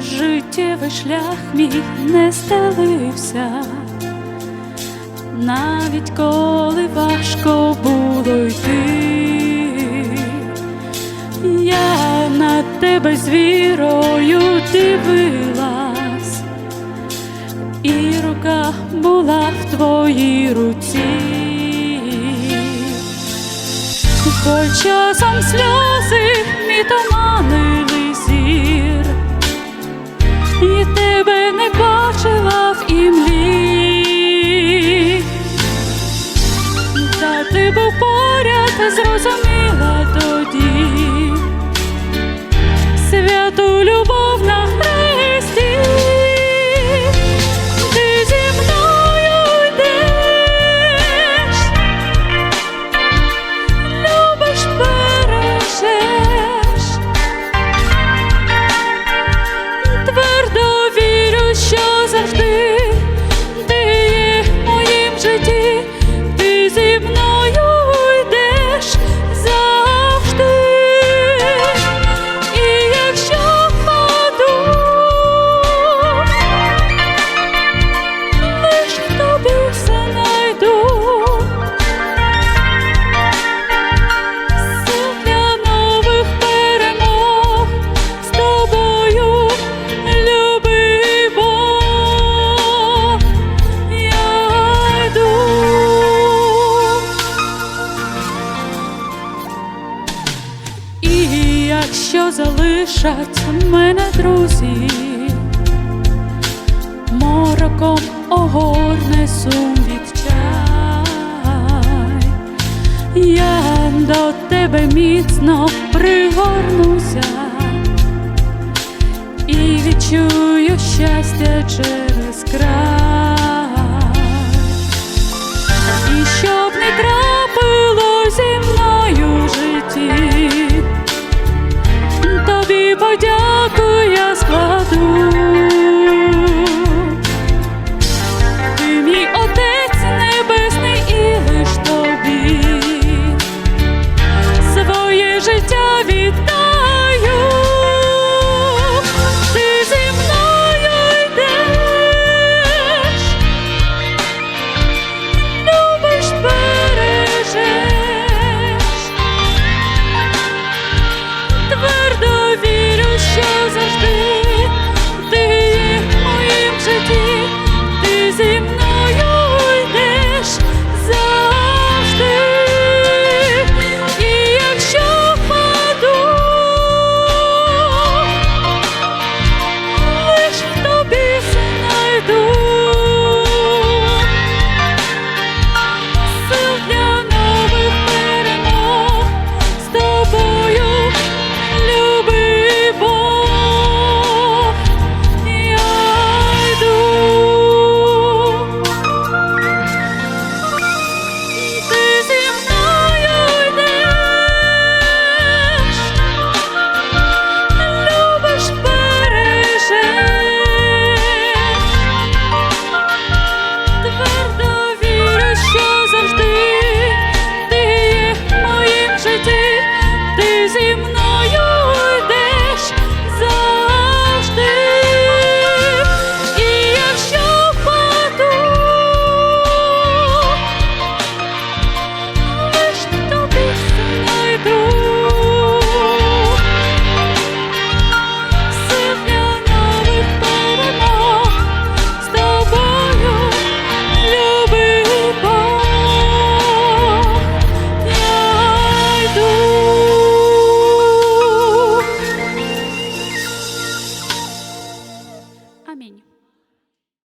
життєвий шлях мій не стелився, навіть коли важко було йти, я на тебе з вірою дивилась, і рука була в твоїй руці. Хоч часом сльози мій поряд, зрозуміла тоді. Святу любов якщо залишать мене друзі, мороком огорне сум відчай, я до тебе міцно пригорнуся і відчую щастя через край,